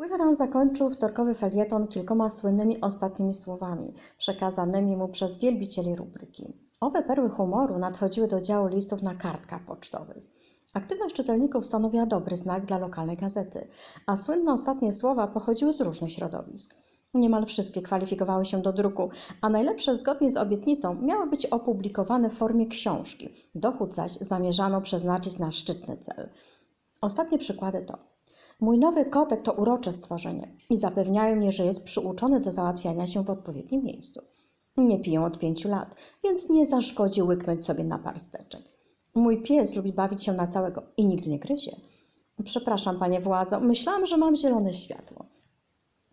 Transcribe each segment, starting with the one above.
Quilleran zakończył wtorkowy felieton kilkoma słynnymi ostatnimi słowami, przekazanymi mu przez wielbicieli rubryki. Owe perły humoru nadchodziły do działu listów na kartkach pocztowych. Aktywność czytelników stanowiła dobry znak dla lokalnej gazety, a słynne ostatnie słowa pochodziły z różnych środowisk. Niemal wszystkie kwalifikowały się do druku, a najlepsze zgodnie z obietnicą miały być opublikowane w formie książki. Dochód zaś zamierzano przeznaczyć na szczytny cel. Ostatnie przykłady to Mój nowy kotek to urocze stworzenie i zapewniają mnie, że jest przyuczony do załatwiania się w odpowiednim miejscu. Nie piję od pięciu lat, więc nie zaszkodzi łyknąć sobie na parsteczek. Mój pies lubi bawić się na całego i nigdy nie gryzie. Przepraszam, panie władzo, myślałam, że mam zielone światło.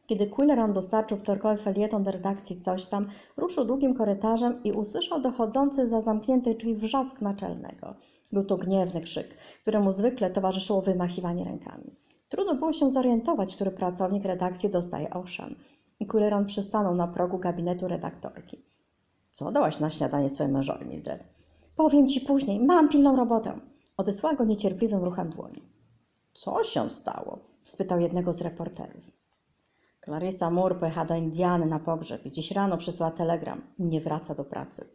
Kiedy Quilleran dostarczył wtorkowy felieton do redakcji coś tam, ruszył długim korytarzem i usłyszał dochodzący za zamkniętych drzwi wrzask naczelnego. Był to gniewny krzyk, któremu zwykle towarzyszyło wymachiwanie rękami. Trudno było się zorientować, który pracownik redakcji dostaje owszem. Quilleran przystanął na progu gabinetu redaktorki. Co dałaś na śniadanie swojej mężowi, Mildred? Powiem ci później, mam pilną robotę. Odesłała go niecierpliwym ruchem dłoni. Co się stało? spytał jednego z reporterów. Clarissa Moore pojechała do Indiany na pogrzeb i dziś rano przysłała telegram. Nie wraca do pracy.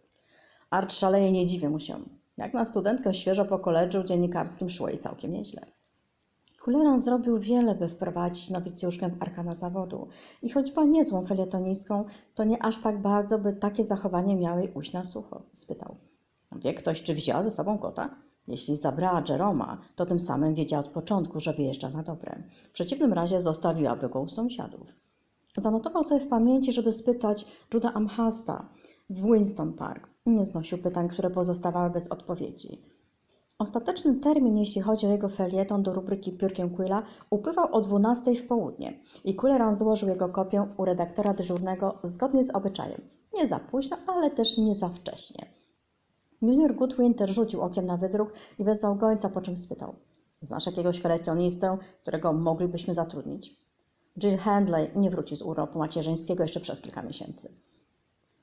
Art szaleje, nie dziwię mu się. Jak na studentkę świeżo po koledżu dziennikarskim szło jej całkiem nieźle. Kuleran zrobił wiele, by wprowadzić nowicjuszkę w arkana zawodu i choć była niezłą felietonistką, to nie aż tak bardzo, by takie zachowanie miało jej ujść na sucho, spytał. Wie ktoś, czy wzięła ze sobą kota? Jeśli zabrała Jeroma, to tym samym wiedziała od początku, że wyjeżdża na dobre. W przeciwnym razie zostawiłaby go u sąsiadów. Zanotował sobie w pamięci, żeby spytać Juda Amhasta w Winston Park. Nie znosił pytań, które pozostawały bez odpowiedzi. Ostateczny termin, jeśli chodzi o jego felieton do rubryki Piórkiem Quilla, upływał o 12 w południe i Quilleran złożył jego kopię u redaktora dyżurnego zgodnie z obyczajem. Nie za późno, ale też nie za wcześnie. Junior Goodwinter rzucił okiem na wydruk i wezwał gońca, po czym spytał. Znasz jakiegoś felietonistę, którego moglibyśmy zatrudnić? Jill Handley nie wróci z urlopu macierzyńskiego jeszcze przez kilka miesięcy.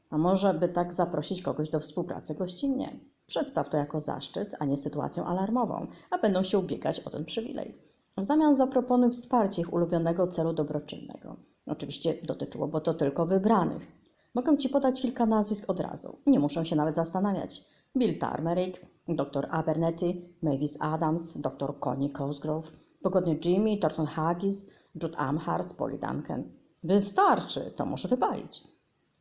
A może by tak zaprosić kogoś do współpracy gościnnie? Przedstaw to jako zaszczyt, a nie sytuację alarmową, a będą się ubiegać o ten przywilej. W zamian zaproponuj wsparcie ich ulubionego celu dobroczynnego. Oczywiście dotyczyłoby to tylko wybranych. Mogę Ci podać kilka nazwisk od razu. Nie muszę się nawet zastanawiać. Bill Tarmerick, dr Abernethy, Mavis Adams, dr Connie Cosgrove, pogodnie Jimmy, Thornton Haggis, Jude Amhars, Polly Duncan. Wystarczy, to może wypalić.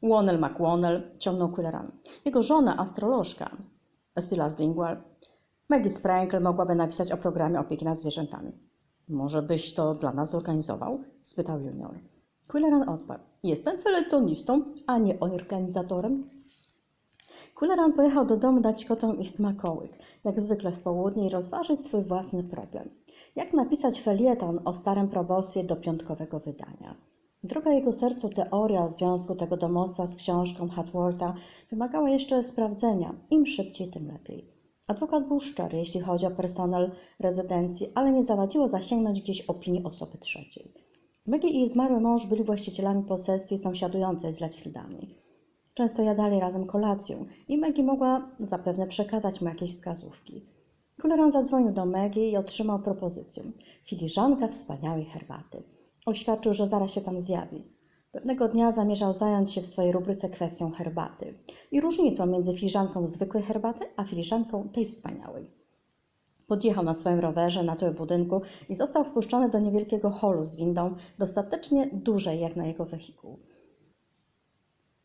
Wonnell McWonnell ciągnął Quilleran. Jego żona, astrolożka, Silas Dingwall. Maggie Sprankle mogłaby napisać o programie opieki nad zwierzętami. Może byś to dla nas zorganizował? spytał junior. Quilleran odparł. Jestem feletonistą, a nie organizatorem. Quilleran pojechał do domu dać kotom ich smakołyk, jak zwykle w południe i rozważyć swój własny problem. Jak napisać felieton o starym probostwie do piątkowego wydania. Druga jego sercu teoria o związku tego domostwa z książką Hatworta wymagała jeszcze sprawdzenia. Im szybciej, tym lepiej. Adwokat był szczery, jeśli chodzi o personel rezydencji, ale nie zawadziło zasięgnąć gdzieś opinii osoby trzeciej. Maggie i jej zmarły mąż byli właścicielami posesji sąsiadującej z Letfieldami. Często jadali razem kolację i Maggie mogła zapewne przekazać mu jakieś wskazówki. Kuleran zadzwonił do Maggie i otrzymał propozycję. Filiżanka wspaniałej herbaty. Oświadczył, że zaraz się tam zjawi. Pewnego dnia zamierzał zająć się w swojej rubryce kwestią herbaty i różnicą między filiżanką zwykłej herbaty a filiżanką tej wspaniałej. Podjechał na swoim rowerze na tył budynku i został wpuszczony do niewielkiego holu z windą, dostatecznie dużej jak na jego wehikuł.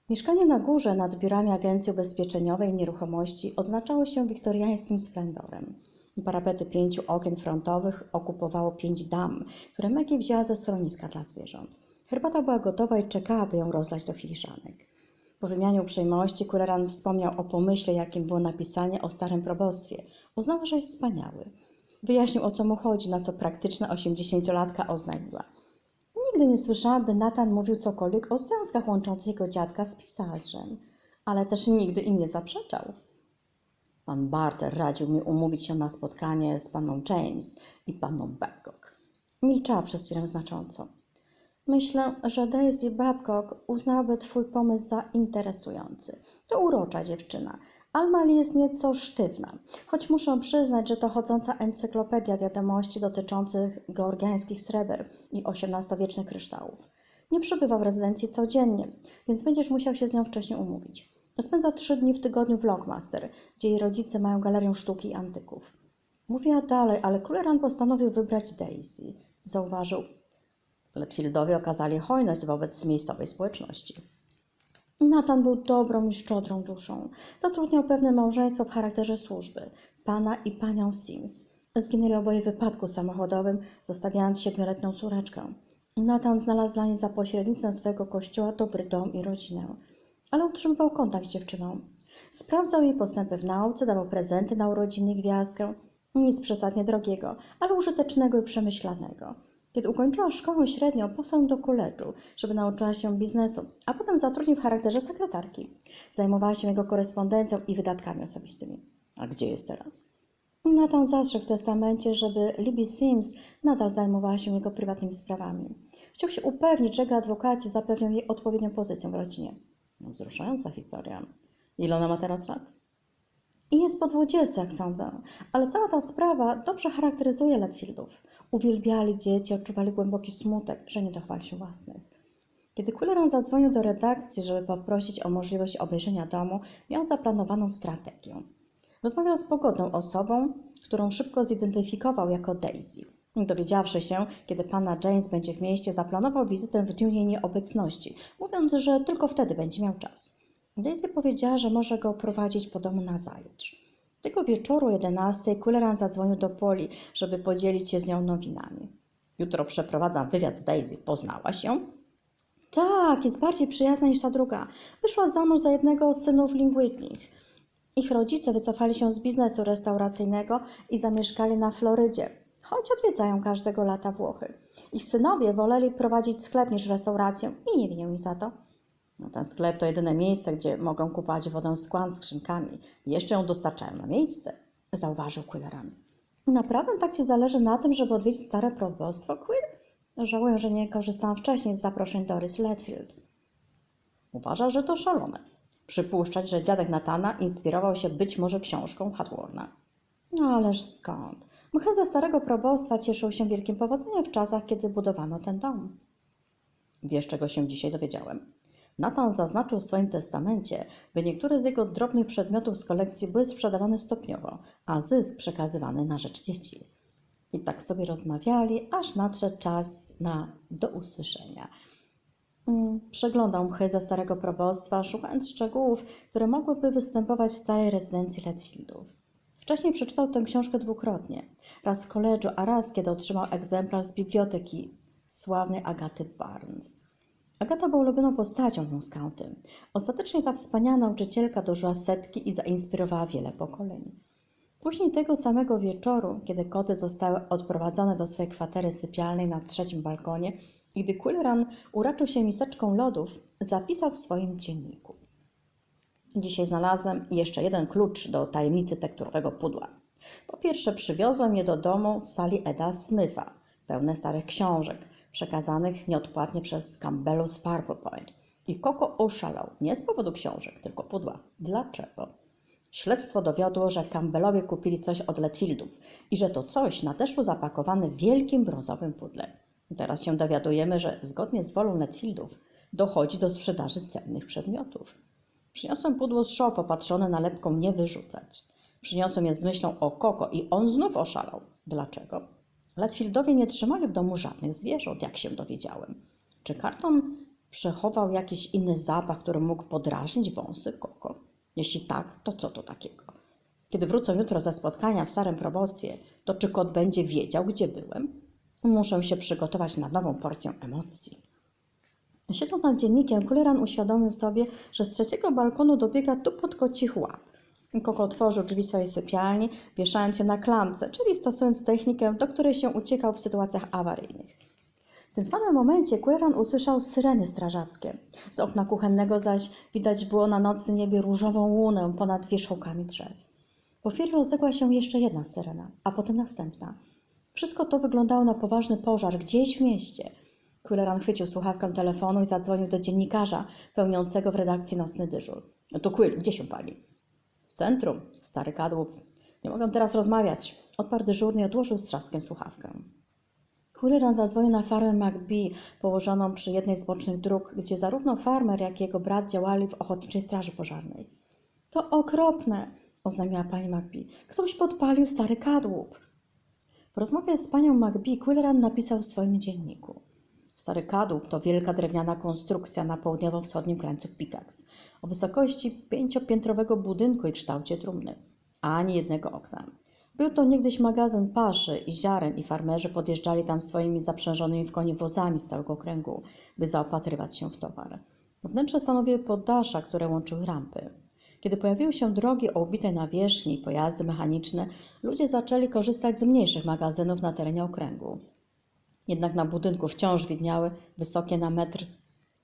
Mieszkanie na górze nad biurami Agencji Ubezpieczeniowej Nieruchomości odznaczało się wiktoriańskim splendorem. Parapety pięciu okien frontowych okupowało pięć dam, które Maggie wzięła ze schroniska dla zwierząt. Herbata była gotowa i czekała, by ją rozlać do filiżanek. Po wymianie uprzejmości Kuleran wspomniał o pomyśle, jakim było napisanie o starym probostwie. Uznała, że jest wspaniały. Wyjaśnił, o co mu chodzi, na co praktyczna osiemdziesięciolatka oznajmiła. Nigdy nie słyszałam, by Nathan mówił cokolwiek o związkach łączących jego dziadka z pisarzem, ale też nigdy im nie zaprzeczał. Pan Barter radził mi umówić się na spotkanie z panną James i panną Babcock. Milczała przez chwilę znacząco. Myślę, że Daisy Babcock uznałaby twój pomysł za interesujący. To urocza dziewczyna, Alma jest nieco sztywna, choć muszę przyznać, że to chodząca encyklopedia wiadomości dotyczących georgiańskich sreber i XVIII-wiecznych kryształów. Nie przybywa w rezydencji codziennie, więc będziesz musiał się z nią wcześniej umówić. Spędza trzy dni w tygodniu w Lockmaster, gdzie jej rodzice mają galerię sztuki i antyków. Mówiła dalej, ale Kulleran postanowił wybrać Daisy. Zauważył. Letfieldowie okazali hojność wobec miejscowej społeczności. Nathan był dobrą i szczodrą duszą. Zatrudniał pewne małżeństwo w charakterze służby, pana i panią Sims. Zginęli oboje w wypadku samochodowym, zostawiając siedmioletnią córeczkę. Nathan znalazł dla niej za pośrednictwem swojego kościoła dobry dom i rodzinę, ale utrzymywał kontakt z dziewczyną. Sprawdzał jej postępy w nauce, dawał prezenty na urodziny gwiazdkę. Nic przesadnie drogiego, ale użytecznego i przemyślanego. Kiedy ukończyła szkołę średnią, posłał do koledżu, żeby nauczyła się biznesu, a potem zatrudnił w charakterze sekretarki. Zajmowała się jego korespondencją i wydatkami osobistymi. A gdzie jest teraz? Nathan zastrzegł w testamencie, żeby Libby Sims nadal zajmowała się jego prywatnymi sprawami. Chciał się upewnić, że jego adwokaci zapewnią jej odpowiednią pozycję w rodzinie. Wzruszająca historia. Ile ona ma teraz lat? I jest po dwudziestu, jak sądzę. Ale cała ta sprawa dobrze charakteryzuje Letfieldów. Uwielbiali dzieci, odczuwali głęboki smutek, że nie dochwali się własnych. Kiedy Kulleran zadzwonił do redakcji, żeby poprosić o możliwość obejrzenia domu, miał zaplanowaną strategię. Rozmawiał z pogodną osobą, którą szybko zidentyfikował jako Daisy. Dowiedziawszy się, kiedy panna James będzie w mieście, zaplanował wizytę w dniu jej nieobecności, mówiąc, że tylko wtedy będzie miał czas. Daisy powiedziała, że może go prowadzić po domu na zajutrz. Tego wieczoru o 11 Kulleran zadzwonił do Poli, żeby podzielić się z nią nowinami. Jutro przeprowadzam wywiad z Daisy. Poznałaś ją? Tak, jest bardziej przyjazna niż ta druga. Wyszła za mąż za jednego z synów Lingwitnich. Ich rodzice wycofali się z biznesu restauracyjnego i zamieszkali na Florydzie, choć odwiedzają każdego lata Włochy. Ich synowie woleli prowadzić sklep niż restaurację i nie winią ich za to. No, ten sklep to jedyne miejsce, gdzie mogą kupować wodę z kłan skrzynkami. Jeszcze ją dostarczają na miejsce, zauważył Quilleran. Naprawdę tak Ci zależy na tym, żeby odwiedzić stare probostwo, Queer? Żałuję, że nie korzystałam wcześniej z zaproszeń Doris Ledfield. Uważa, że to szalone. Przypuszczać, że dziadek Natana inspirował się być może książką Hadwarna. No ależ skąd? Mchy ze starego probostwa cieszył się wielkim powodzeniem w czasach, kiedy budowano ten dom. Wiesz, czego się dzisiaj dowiedziałem? Nathan zaznaczył w swoim testamencie, by niektóre z jego drobnych przedmiotów z kolekcji były sprzedawane stopniowo, a zysk przekazywany na rzecz dzieci. I tak sobie rozmawiali, aż nadszedł czas na do usłyszenia. Mm, Przeglądał mchy ze starego probostwa, szukając szczegółów, które mogłyby występować w starej rezydencji Letfieldów. Wcześniej przeczytał tę książkę dwukrotnie. Raz w koledżu, a raz, kiedy otrzymał egzemplarz z biblioteki sławnej Agaty Barnes. Agata była ulubioną postacią w Skauty. Ostatecznie ta wspaniała nauczycielka dożyła setki i zainspirowała wiele pokoleń. Później tego samego wieczoru, kiedy koty zostały odprowadzone do swojej kwatery sypialnej na trzecim balkonie i gdy Kulleran uraczył się miseczką lodów, zapisał w swoim dzienniku. Dzisiaj znalazłem jeszcze jeden klucz do tajemnicy tekturowego pudła. Po pierwsze, przywiozłem je do domu z sali Eda Smitha, pełne starych książek, przekazanych nieodpłatnie przez Campbellu z Purple Point. I Koko oszalał, nie z powodu książek, tylko pudła. Dlaczego? Śledztwo dowiodło, że Campbellowie kupili coś od Letfieldów i że to coś nadeszło zapakowane w wielkim brązowym pudle. Teraz się dowiadujemy, że zgodnie z wolą Letfieldów dochodzi do sprzedaży cennych przedmiotów. Przyniosłem pudło z show popatrzone na lepką nie wyrzucać. Przyniosłem je z myślą o Koko i on znów oszalał. Dlaczego? Letfieldowie nie trzymali w domu żadnych zwierząt, jak się dowiedziałem. Czy karton przechował jakiś inny zapach, który mógł podrażnić wąsy Koko? Jeśli tak, to co to takiego? Kiedy wrócę jutro ze spotkania w starym probostwie, to czy kot będzie wiedział, gdzie byłem? Muszę się przygotować na nową porcję emocji. Siedząc nad dziennikiem, Kulleran uświadomił sobie, że z trzeciego balkonu dobiega tupot kocich łap. Koko otworzył drzwi swojej sypialni, wieszając je na klamce, czyli stosując technikę, do której się uciekał w sytuacjach awaryjnych. W tym samym momencie Kulleran usłyszał syreny strażackie. Z okna kuchennego zaś widać było na nocnym niebie różową łunę ponad wierzchołkami drzew. Po chwili rozległa się jeszcze jedna syrena, a potem następna. Wszystko to wyglądało na poważny pożar gdzieś w mieście. Kulleran chwycił słuchawkę telefonu i zadzwonił do dziennikarza pełniącego w redakcji nocny dyżur. No to Quill, gdzie się pali? W centrum, stary kadłub. Nie mogę teraz rozmawiać. Odparł dyżurny i odłożył z trzaskiem słuchawkę. Kulleran zadzwonił na farmę McBee, położoną przy jednej z bocznych dróg, gdzie zarówno farmer, jak i jego brat działali w ochotniczej straży pożarnej. To okropne, oznajmiła pani McBee. Ktoś podpalił stary kadłub. W rozmowie z panią McBee Quilleran napisał w swoim dzienniku. Stary kadłub to wielka drewniana konstrukcja na południowo-wschodnim krańcu Pickaxe o wysokości pięciopiętrowego budynku i kształcie trumny. Ani jednego okna. Był to niegdyś magazyn paszy i ziaren i farmerzy podjeżdżali tam swoimi zaprzężonymi w konie wozami z całego kręgu, by zaopatrywać się w towar. Wnętrze stanowiły poddasza, które łączyły rampy. Kiedy pojawiły się drogi o ubitej nawierzchni i pojazdy mechaniczne, ludzie zaczęli korzystać z mniejszych magazynów na terenie okręgu. Jednak na budynku wciąż widniały wysokie na metr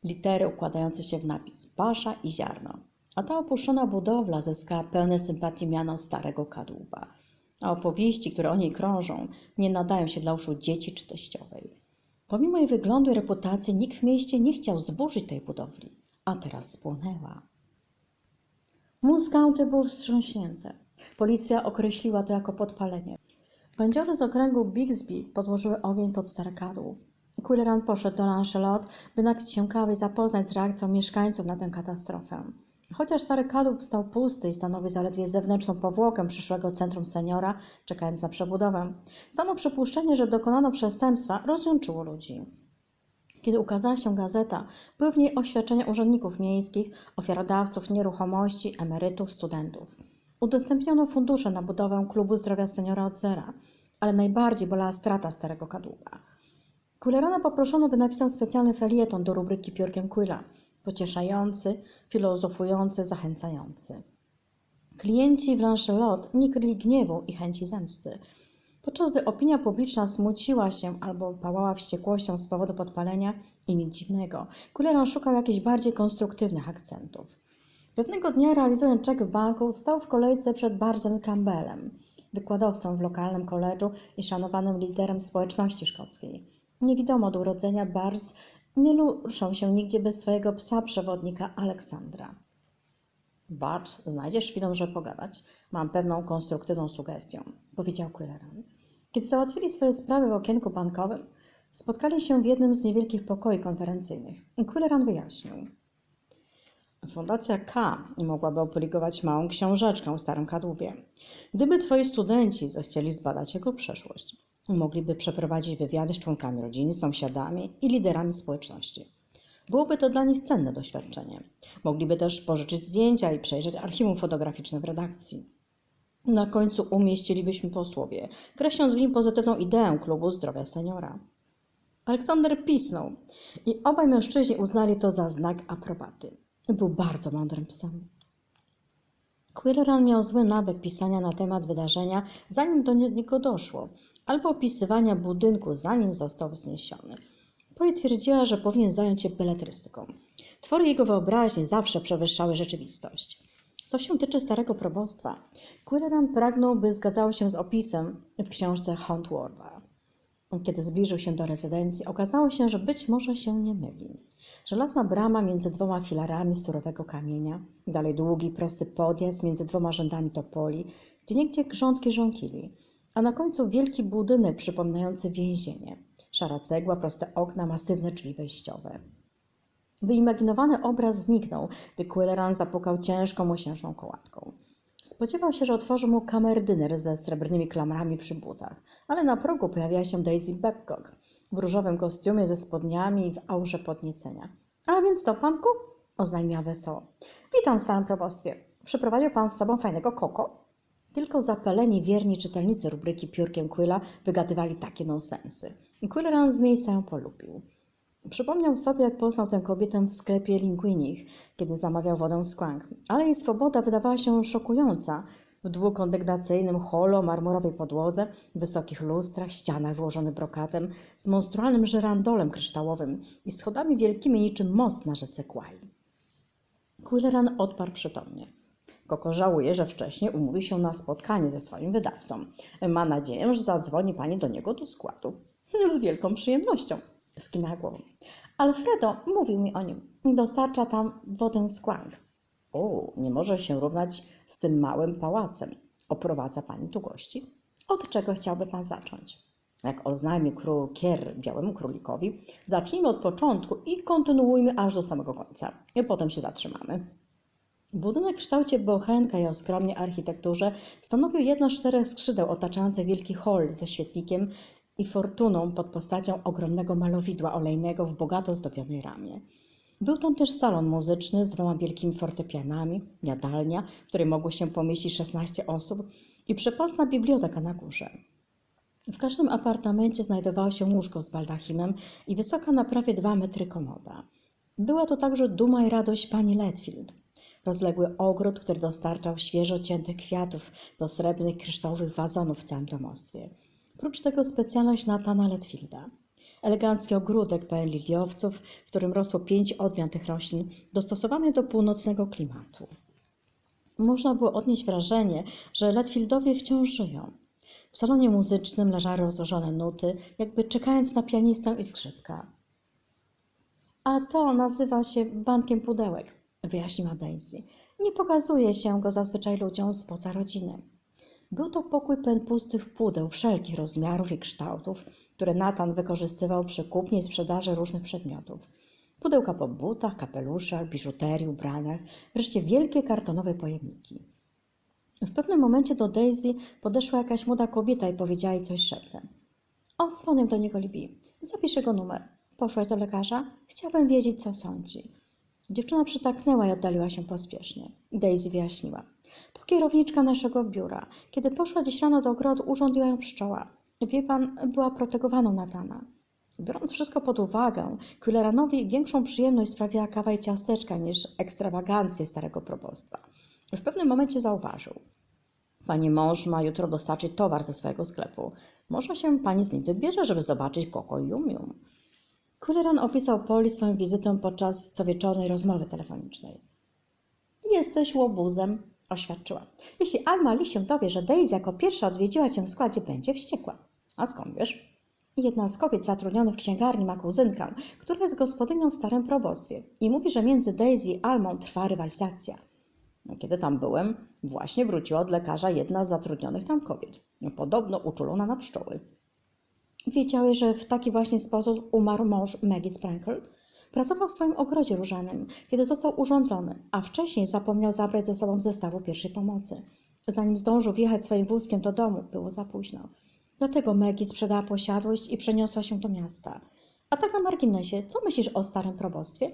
litery układające się w napis pasza i ziarno. A ta opuszczona budowla zyskała pełne sympatii miano starego kadłuba. A opowieści, które o niej krążą, nie nadają się dla uszu dzieci czy teściowej. Pomimo jej wyglądu i reputacji, nikt w mieście nie chciał zburzyć tej budowli, a teraz spłonęła. Moose County był wstrząśnięty. Policja określiła to jako podpalenie. Pędziory z okręgu Bixby podłożyły ogień pod stare kadłub. Quilleran poszedł do Lancelot, by napić się kawy i zapoznać z reakcją mieszkańców na tę katastrofę. Chociaż stary kadłub stał pusty i stanowi zaledwie zewnętrzną powłokę przyszłego centrum seniora, czekając na przebudowę, samo przypuszczenie, że dokonano przestępstwa, rozjączyło ludzi. Kiedy ukazała się gazeta, były w niej oświadczenia urzędników miejskich, ofiarodawców nieruchomości, emerytów, studentów. Udostępniono fundusze na budowę klubu zdrowia seniora od zera, ale najbardziej bolała strata starego kadłuba. Quillerana poproszono, by napisał specjalny felieton do rubryki piórkiem Quilla, pocieszający, filozofujący, zachęcający. Klienci w Lancelot nie kryli gniewu i chęci zemsty. Podczas gdy opinia publiczna smuciła się albo pałała wściekłością z powodu podpalenia i nic dziwnego, Quilleran szukał jakichś bardziej konstruktywnych akcentów. Pewnego dnia realizując czek w banku, stał w kolejce przed Barzem Campbellem, wykładowcą w lokalnym koledżu i szanowanym liderem społeczności szkockiej. Niewidomo od urodzenia Barz nie ruszał się nigdzie bez swojego psa przewodnika Aleksandra. Barz, znajdziesz chwilę, żeby pogadać. Mam pewną konstruktywną sugestię, powiedział Quilleran. Kiedy załatwili swoje sprawy w okienku bankowym, spotkali się w jednym z niewielkich pokoi konferencyjnych. Quilleran wyjaśnił. Fundacja K mogłaby opublikować małą książeczkę o starym kadłubie. Gdyby twoi studenci zechcieli zbadać jego przeszłość, mogliby przeprowadzić wywiady z członkami rodziny, sąsiadami i liderami społeczności. Byłoby to dla nich cenne doświadczenie. Mogliby też pożyczyć zdjęcia i przejrzeć archiwum fotograficzne w redakcji. Na końcu umieścilibyśmy posłowie, kreśląc w nim pozytywną ideę klubu zdrowia seniora. Aleksander pisnął i obaj mężczyźni uznali to za znak aprobaty. Był bardzo mądrym psem. Quilleran miał zły nawyk pisania na temat wydarzenia, zanim do niego doszło, albo opisywania budynku, zanim został wzniesiony. Polly twierdziła, że powinien zająć się beletrystyką. Twory jego wyobraźni zawsze przewyższały rzeczywistość. Co się tyczy starego probostwa, Quilleran pragnął, by zgadzało się z opisem w książce Huntworda. Kiedy zbliżył się do rezydencji, okazało się, że być może się nie myli. Żelazna brama między dwoma filarami surowego kamienia, dalej długi, prosty podjazd między dwoma rzędami topoli, gdzie niegdzie grządki żonkili, a na końcu wielki budynek przypominający więzienie. Szara cegła, proste okna, masywne drzwi wejściowe. Wyimaginowany obraz zniknął, gdy Quilleran zapukał ciężką, mosiężną kołatką. Spodziewał się, że otworzy mu kamerdyner ze srebrnymi klamrami przy butach, ale na progu pojawiła się Daisy Babcock w różowym kostiumie ze spodniami i w aurze podniecenia. A więc to, panku? oznajmiła wesoło. Witam w starym probostwie. Przyprowadził pan z sobą fajnego koko? Tylko zapaleni wierni czytelnicy rubryki Piórkiem Quilla wygadywali takie nonsensy. I Quilleran z miejsca ją polubił. Przypomniał sobie, jak poznał tę kobietę w sklepie Linguinich, kiedy zamawiał wodę z Quang, ale jej swoboda wydawała się szokująca. W dwukondygnacyjnym holu o marmurowej podłodze, wysokich lustrach, ścianach wyłożonych brokatem, z monstrualnym żyrandolem kryształowym i schodami wielkimi niczym most na rzece Kwai. Quilleran odparł przytomnie. Koko żałuje, że wcześniej umówił się na spotkanie ze swoim wydawcą. Ma nadzieję, że zadzwoni pani do niego do składu. Z wielką przyjemnością skinęła głową. Alfredo mówił mi o nim. Dostarcza tam wodę z Kwang. O, nie może się równać z tym małym pałacem. Oprowadza pani tu gości? Od czego chciałby pan zacząć? Jak oznajmił król Kier białemu królikowi, zacznijmy od początku i kontynuujmy aż do samego końca. I potem się zatrzymamy. Budynek w kształcie bochenka i o skromnej architekturze stanowił jedno z czterech skrzydeł otaczające wielki hol ze świetlikiem i fortuną pod postacią ogromnego malowidła olejnego w bogato zdobionej ramie. Był tam też salon muzyczny z dwoma wielkimi fortepianami, jadalnia, w której mogło się pomieścić 16 osób i przepasna biblioteka na górze. W każdym apartamencie znajdowało się łóżko z baldachimem i wysoka na prawie dwa metry komoda. Była to także duma i radość pani Letfield. Rozległy ogród, który dostarczał świeżo ciętych kwiatów do srebrnych, kryształowych wazonów w całym domostwie. Prócz tego specjalność Natana Letfielda. Elegancki ogródek pełen liliowców, w którym rosło pięć odmian tych roślin, dostosowany do północnego klimatu. Można było odnieść wrażenie, że Letfieldowie wciąż żyją. W salonie muzycznym leżały rozłożone nuty, jakby czekając na pianistę i skrzypka. A to nazywa się bankiem pudełek, wyjaśniła Daisy. Nie pokazuje się go zazwyczaj ludziom spoza rodziny. Był to pokój pełen pustych pudeł wszelkich rozmiarów i kształtów, które Natan wykorzystywał przy kupnie i sprzedaży różnych przedmiotów. Pudełka po butach, kapeluszach, biżuterii, ubraniach, wreszcie wielkie kartonowe pojemniki. W pewnym momencie do Daisy podeszła jakaś młoda kobieta i powiedziała jej coś szeptem. Odzwonię do niego Libii. Zapisz jego numer. Poszłaś do lekarza? Chciałbym wiedzieć, co sądzi. Dziewczyna przytaknęła i oddaliła się pospiesznie. Daisy wyjaśniła. To kierowniczka naszego biura. Kiedy poszła dziś rano do ogrodu, urządziła ją pszczoła. Wie pan, była protegowaną Natana. Biorąc wszystko pod uwagę, Quilleranowi większą przyjemność sprawiała kawa i ciasteczka niż ekstrawagancje starego probostwa. W pewnym momencie zauważył. Pani mąż ma jutro dostarczyć towar ze swojego sklepu. Może się pani z nim wybierze, żeby zobaczyć Koko Yum Yum. Kulleran opisał Poli swoją wizytę podczas cowieczornej rozmowy telefonicznej. Jesteś łobuzem, oświadczyła. Jeśli Alma Lee się dowie, że Daisy jako pierwsza odwiedziła cię w składzie, będzie wściekła. A skąd wiesz? Jedna z kobiet zatrudnionych w księgarni ma kuzynkę, która jest gospodynią w starym probostwie i mówi, że między Daisy i Almą trwa rywalizacja. Kiedy tam byłem, właśnie wróciła od lekarza jedna z zatrudnionych tam kobiet. Podobno uczulona na pszczoły. Wiedziałeś, że w taki właśnie sposób umarł mąż Maggie Sprankle? Pracował w swoim ogrodzie różanym, kiedy został urządzony, a wcześniej zapomniał zabrać ze sobą zestawu pierwszej pomocy. Zanim zdążył wjechać swoim wózkiem do domu, było za późno. Dlatego Maggie sprzedała posiadłość i przeniosła się do miasta. A tak na marginesie, co myślisz o starym probostwie?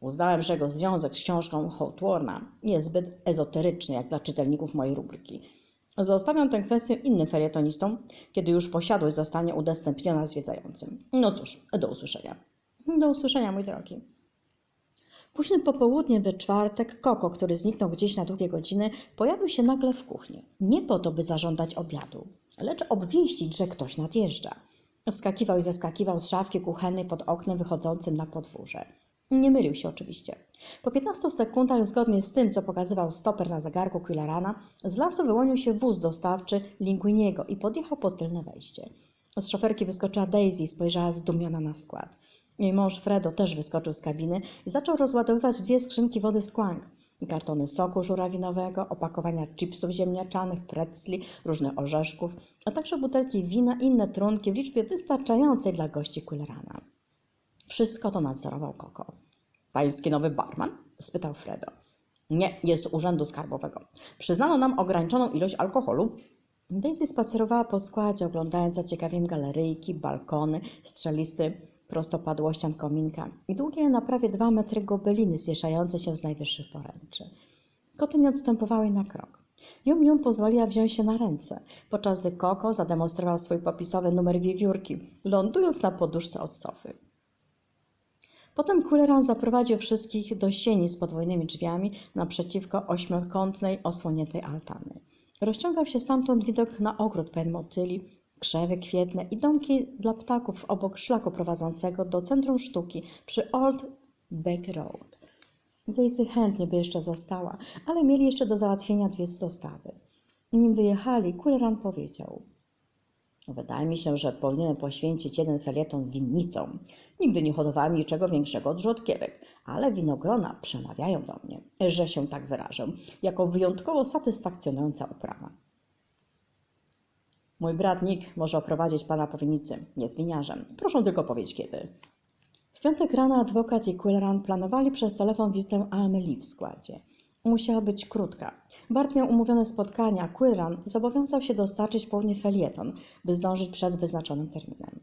Uznałem, że jego związek z książką Hawthorna jest zbyt ezoteryczny jak dla czytelników mojej rubryki. Zostawiam tę kwestię innym felietonistom, kiedy już posiadłość zostanie udostępniona zwiedzającym. No cóż, do usłyszenia. Do usłyszenia, mój drogi. Późnym popołudniem we czwartek Koko, który zniknął gdzieś na długie godziny, pojawił się nagle w kuchni. Nie po to, by zażądać obiadu, lecz obwieścić, że ktoś nadjeżdża. Wskakiwał i zeskakiwał z szafki kuchennej pod oknem wychodzącym na podwórze. Nie mylił się oczywiście. Po 15 sekundach, zgodnie z tym, co pokazywał stoper na zegarku Quillerana, z lasu wyłonił się wóz dostawczy Linguiniego i podjechał pod tylne wejście. Z szoferki wyskoczyła Daisy i spojrzała zdumiona na skład. Jej mąż Fredo też wyskoczył z kabiny i zaczął rozładowywać dwie skrzynki wody z kłang. Kartony soku żurawinowego, opakowania chipsów ziemniaczanych, pretzli, różnych orzeszków, a także butelki wina i inne trunki w liczbie wystarczającej dla gości Quillerana. Wszystko to nadzorował Koko. Pański nowy barman? spytał Fredo. Nie, jest z urzędu skarbowego. Przyznano nam ograniczoną ilość alkoholu. Daisy spacerowała po składzie, oglądając zaciekawieniem galeryjki, balkony, strzelisty prostopadłościan kominka i długie na prawie dwa metry gobeliny zwieszające się z najwyższych poręczy. Koty nie odstępowały na krok. Jum Jum pozwoliła wziąć się na ręce, podczas gdy Koko zademonstrował swój popisowy numer wiewiórki, lądując na poduszce od sofy. Potem Kuleran zaprowadził wszystkich do sieni z podwójnymi drzwiami naprzeciwko ośmiokątnej, osłoniętej altany. Rozciągał się stamtąd widok na ogród pełen motyli, krzewy kwietne i domki dla ptaków obok szlaku prowadzącego do centrum sztuki przy Old Back Road. Daisy chętnie by jeszcze została, ale mieli jeszcze do załatwienia dwie dostawy. Nim wyjechali, Kuleran powiedział Wydaje mi się, że powinienem poświęcić jeden felieton winnicom. Nigdy nie hodowałem niczego większego od rzodkiewek, ale winogrona przemawiają do mnie, że się tak wyrażę, jako wyjątkowo satysfakcjonująca uprawa. Mój brat Nick może oprowadzić pana po winnicy. Jest winiarzem. Proszę tylko powiedzieć kiedy. W piątek rano adwokat i Quilleran planowali przez telefon wizytę Almy Lee w składzie. Musiała być krótka. Bart miał umówione spotkania, Quilleran zobowiązał się dostarczyć południe felieton, by zdążyć przed wyznaczonym terminem.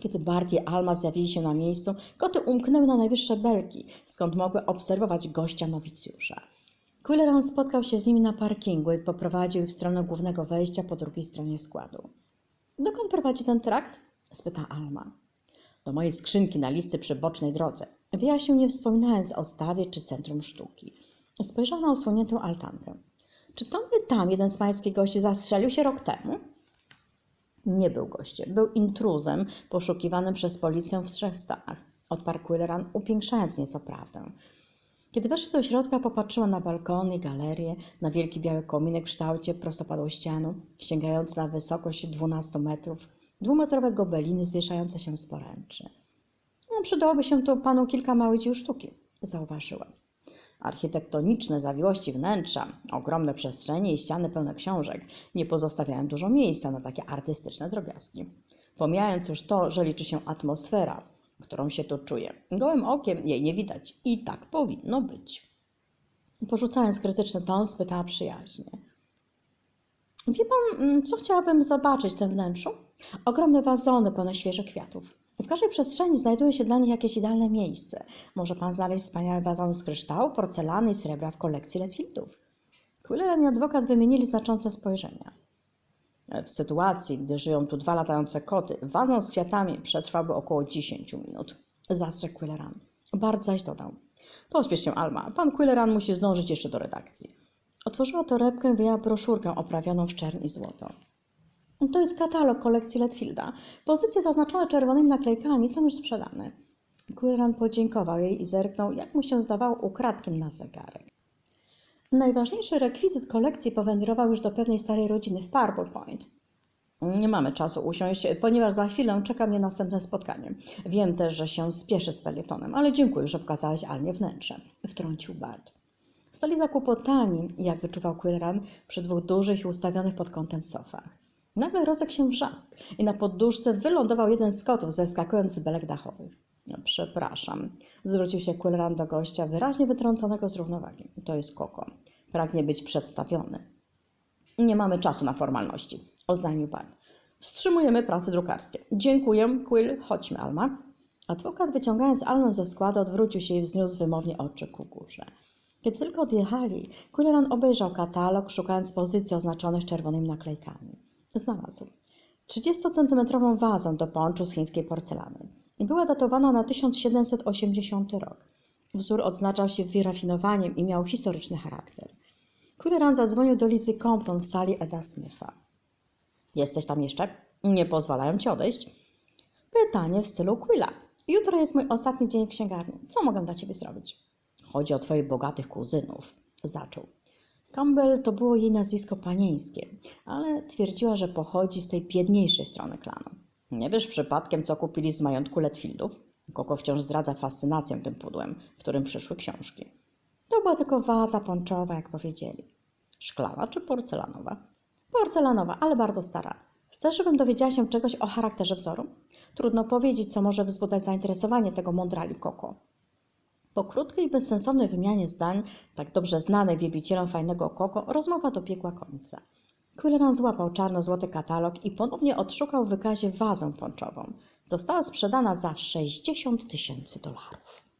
Kiedy Bart i Alma zjawili się na miejscu, koty umknęły na najwyższe belki, skąd mogły obserwować gościa nowicjusza. Quilleran spotkał się z nimi na parkingu i poprowadził ich w stronę głównego wejścia po drugiej stronie składu. Dokąd prowadzi ten trakt? spyta Alma. Do mojej skrzynki na listy przy bocznej drodze. Wyjaśnił, nie wspominając o stawie czy centrum sztuki. Spojrzał na osłoniętą altankę. Czy to nie tam jeden z pańskich gości zastrzelił się rok temu? Nie był gościem, był intruzem poszukiwanym przez policję w trzech stanach. Odparł Quilleran, upiększając nieco prawdę. Kiedy weszli do środka, popatrzyła na balkony i galerię, na wielki biały kominek w kształcie prostopadłościanu, sięgający na wysokość 12 metrów, dwumetrowe gobeliny zwieszające się z poręczy. No, przydałoby się tu panu kilka małych dzieł sztuki, zauważyła. Architektoniczne zawiłości wnętrza, ogromne przestrzenie i ściany pełne książek nie pozostawiają dużo miejsca na takie artystyczne drobiazgi. Pomijając już to, że liczy się atmosfera, którą się tu czuje. Gołym okiem jej nie widać i tak powinno być. Porzucając krytyczny ton, spytała przyjaźnie. Wie pan, mm, co chciałabym zobaczyć w tym wnętrzu? Ogromne wazony pełne świeżych kwiatów. W każdej przestrzeni znajduje się dla nich jakieś idealne miejsce. Może pan znaleźć wspaniałe wazony z kryształu, porcelany i srebra w kolekcji Letfieldów. Quilleran i adwokat wymienili znaczące spojrzenia. W sytuacji, gdy żyją tu dwa latające koty, wazon z kwiatami przetrwałby około 10 minut. Zastrzegł Quilleran. Bart zaś dodał. Pospiesz się, Alma. Pan Quilleran musi zdążyć jeszcze do redakcji. Otworzyła torebkę i wyjęła broszurkę oprawioną w czern i złoto. To jest katalog kolekcji Letfielda. Pozycje zaznaczone czerwonymi naklejkami są już sprzedane. Quilleran podziękował jej i zerknął, jak mu się zdawało, ukradkiem na zegarek. Najważniejszy rekwizyt kolekcji powędrował już do pewnej starej rodziny w Purple Point. Nie mamy czasu usiąść, ponieważ za chwilę czeka mnie następne spotkanie. Wiem też, że się spieszy z felietonem, ale dziękuję, że pokazałeś Almie wnętrze. Wtrącił Bart. Stali zakłopotani, jak wyczuwał Quilleran, przy dwóch dużych i ustawionych pod kątem sofach. Nagle rozległ się wrzask i na podduszce wylądował jeden z kotów, zeskakując z belek dachowych. No, przepraszam, zwrócił się Quilleran do gościa, wyraźnie wytrąconego z równowagi. To jest Koko. Pragnie być przedstawiony. Nie mamy czasu na formalności, oznajmił pan. Wstrzymujemy prasy drukarskie. Dziękuję, Quill, chodźmy, Alma. Adwokat, wyciągając Almę ze składu, odwrócił się i wzniósł wymownie oczy ku górze. Kiedy tylko odjechali, Quilleran obejrzał katalog, szukając pozycji oznaczonych czerwonymi naklejkami. Znalazł. 30-centymetrową wazę do ponczu z chińskiej porcelany. Była datowana na 1780 rok. Wzór odznaczał się wyrafinowaniem i miał historyczny charakter. Quilleran zadzwonił do Lizy Compton w sali Eda Smitha. Jesteś tam jeszcze? Nie pozwalają ci odejść? Pytanie w stylu Quilla. Jutro jest mój ostatni dzień w księgarni. Co mogę dla ciebie zrobić? Chodzi o twoich bogatych kuzynów. Zaczął. Campbell to było jej nazwisko panieńskie, ale twierdziła, że pochodzi z tej biedniejszej strony klanu. Nie wiesz przypadkiem, co kupili z majątku Letfieldów? Koko wciąż zdradza fascynację tym pudłem, w którym przyszły książki. To była tylko waza ponczowa, jak powiedzieli. Szklana czy porcelanowa? Porcelanowa, ale bardzo stara. Chcesz, żebym dowiedziała się czegoś o charakterze wzoru? Trudno powiedzieć, co może wzbudzać zainteresowanie tego mądrali Koko. Po krótkiej, bezsensownej wymianie zdań, tak dobrze znanej wielbicielom fajnego koko, rozmowa dobiegła końca. Quilleran złapał czarno-złoty katalog i ponownie odszukał w wykazie wazę ponczową. Została sprzedana za 60 tysięcy dolarów.